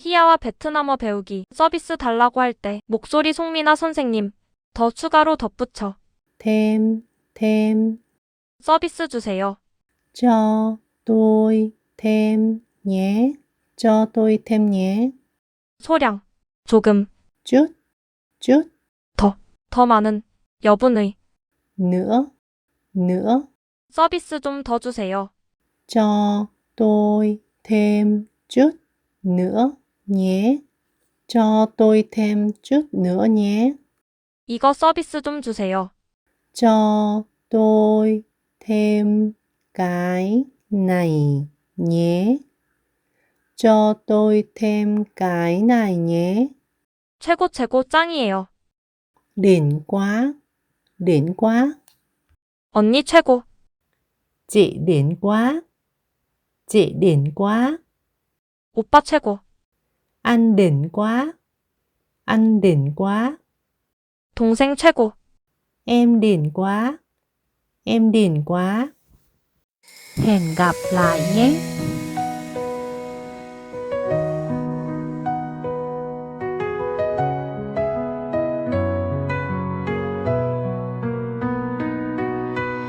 희야와 베트남어 배우기 서비스 달라고 할 때 목소리 송미나 선생님 더 추가로 덧붙여 thêm, thêm, 서비스 주세요. cho tôi thêm nhé, cho tôi thêm nhé, 소량 조금 chút, chút, 더 많은 여분의 nữa, nữa, 서비스 좀 더 주세요. cho tôi thêm chút nữa nhé, cho tôi thêm chút nữa nhé, 이거 서비스 좀 주세요. cho tôi thêm cái này nhé, cho tôi thêm cái này nhé. 최고 최고 짱이에요. Đỉnh quá, đỉnh quá, 언니 최고. chị đỉnh quá, chị đỉnh quá, 오빠 최고. anh đỉnh quá, anh đỉnh quá, 동생 최고. em đỉnh quá, em đỉnh quá. Hẹn gặp lại nhé.